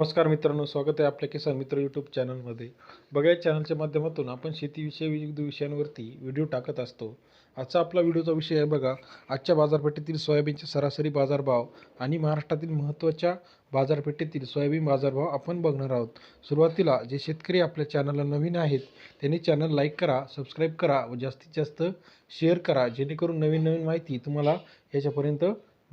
नमस्कार मित्रांनो स्वागत आहे आपल्या किसान मित्र यूट्यूब चॅनलमध्ये बघा या चॅनलच्या माध्यमातून आपण शेतीविषयी विविध विषयांवरती व्हिडिओ टाकत असतो. आजचा आपला व्हिडिओचा विषय आहे बघा आजच्या बाजारपेठेतील सोयाबीनचे सरासरी बाजारभाव आणि महाराष्ट्रातील महत्त्वाच्या बाजारपेठेतील सोयाबीन बाजारभाव आपण बघणार आहोत. सुरुवातीला जे शेतकरी आपल्या चॅनलला नवीन आहेत त्यांनी चॅनल लाईक करा सबस्क्राईब करा व जास्तीत जास्त शेअर करा जेणेकरून नवीन नवीन माहिती तुम्हाला याच्यापर्यंत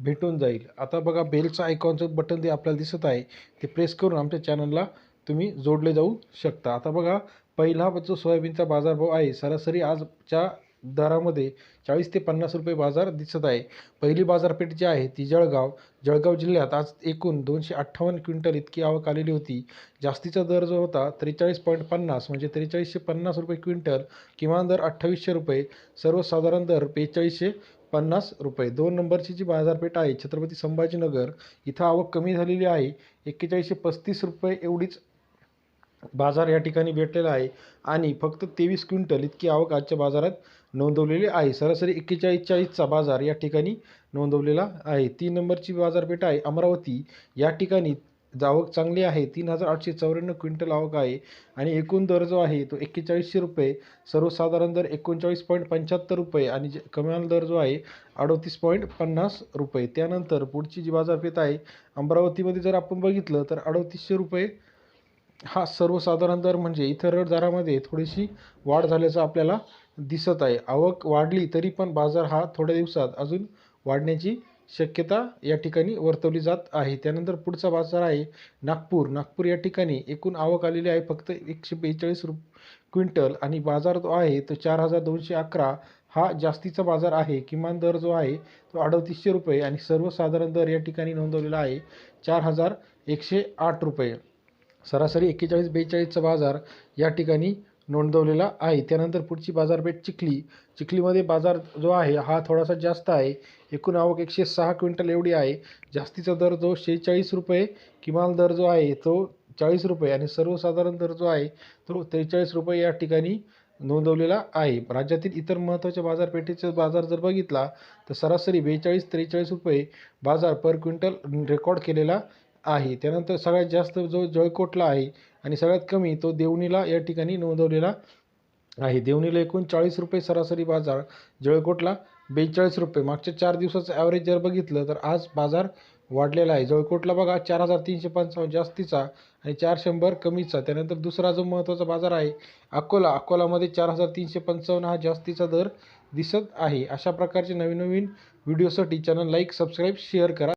भेटून जाईल. आता बघा बेलचं आयकॉनचं बटन जे आपल्याला दिसत आहे ते प्रेस करून आमच्या चॅनलला तुम्ही जोडले जाऊ शकता. आता बघा पहिला जो सोयाबीनचा बाजारभाव आहे सरासरी आजच्या दरामध्ये चाळीस ते पन्नास रुपये बाजार दिसत आहे. पहिली बाजारपेठ जी आहे ती जळगाव. जळगाव जिल्ह्यात आज एकूण दोनशे अठ्ठावन्न क्विंटल इतकी आवक आलेली होती. जास्तीचा दर जो होता त्रेचाळीस पॉईंट पन्नास म्हणजे त्रेचाळीसशे पन्नास रुपये क्विंटल किमान दर अठ्ठावीसशे रुपये. सर्वसाधारण दर बेचाळीसशे पन्नास रुपये. दोन नंबरची जी बाजारपेठ आहे छत्रपती संभाजीनगर इथं आवक कमी झालेली आहे. एक्केचाळीसशे पस्तीस रुपये एवढीच बाजार या ठिकाणी भेटलेला आहे. आणि फक्त तेवीस क्विंटल इतकी आवक आजच्या बाजारात नोंदवलेली आहे. सरासरी एक्केचाळीस चाळीसचा बाजार या ठिकाणी नोंदवलेला आहे. तीन नंबरची बाजारपेठ आहे अमरावती. या ठिकाणी आवक चांगली आहे. तीन हजार आठशे चौऱ्याण्णव क्विंटल आवक आहे. आणि एकूण दर जो आहे तो एक्केचाळीसशे रुपये. सर्वसाधारण दर एकोणचाळीस पॉईंट पंच्याहत्तर रुपये आणि जे कमाल दर जो आहे अडतीस पॉईंट पन्नास रुपये. त्यानंतर पुढची जी बाजारपेठ आहे अमरावतीमध्ये जर आपण बघितलं तर अडतीसशे रुपये हा सर्वसाधारण दर म्हणजे इतर दरामध्ये थोडीशी वाढ झाल्याचं आपल्याला दिसत आहे. आवक वाढली तरी पण बाजार हा थोड्या दिवसात अजून वाढण्याची शक्यता या ठिकाणी वर्तवली जात आहे. त्यानंतर पुढचा बाजार आहे नागपूर. नागपूर या ठिकाणी एकूण आवक आलेली आहे फक्त एकशे बेचाळीस रुप क्विंटल आणि बाजार जो आहे तो चार हजार दोनशे अकरा हा जास्तीचा बाजार आहे. किमान दर जो आहे तो अडतीसशे रुपये आणि सर्वसाधारण दर या ठिकाणी नोंदवलेला आहे चार हजार एकशे आठ रुपये. सरासरी एक्केचाळीस बेचाळीसचा बाजार या ठिकाणी नोंदवलेला आहे. त्यानंतर पुढची बाजारपेठ चिखली. चिखलीमध्ये बाजार जो आहे हा थोडासा जास्त आहे. एकूण आवक एकशे सहा क्विंटल एवढी आहे. जास्तीचा दर जो शेहेचाळीस रुपये किमान दर जो आहे तो चाळीस रुपये आणि सर्वसाधारण दर जो आहे तो त्रेचाळीस रुपये या ठिकाणी नोंदवलेला आहे. राज्यातील इतर महत्त्वाच्या बाजारपेठेचा बाजार जर बघितला तर सरासरी बेचाळीस त्रेचाळीस रुपये बाजार पर क्विंटल रेकॉर्ड केलेला आहे. त्यानंतर सगळ्यात जास्त जो जळकोटला आहे आणि सगळ्यात कमी तो देवणीला या ठिकाणी नोंदवलेला आहे. देवणीला एकूण चाळीस रुपये सरासरी बाजार जळकोटला बेचाळीस रुपये. मागच्या चार दिवसाचं ॲव्हरेज जर बघितलं तर आज बाजार वाढलेला आहे. जळकोटला बघा चार हजार तीनशे पंचावन्न जास्तीचा आणि चार शंभर कमीचा. त्यानंतर दुसरा जो महत्त्वाचा बाजार आहे अकोला. अकोलामध्ये चार हजार तीनशे पंचावन्न हा जास्तीचा दर दिसत आहे. अशा प्रकारचे नवीन नवीन व्हिडिओसाठी चॅनल लाईक सबस्क्राईब शेअर करा.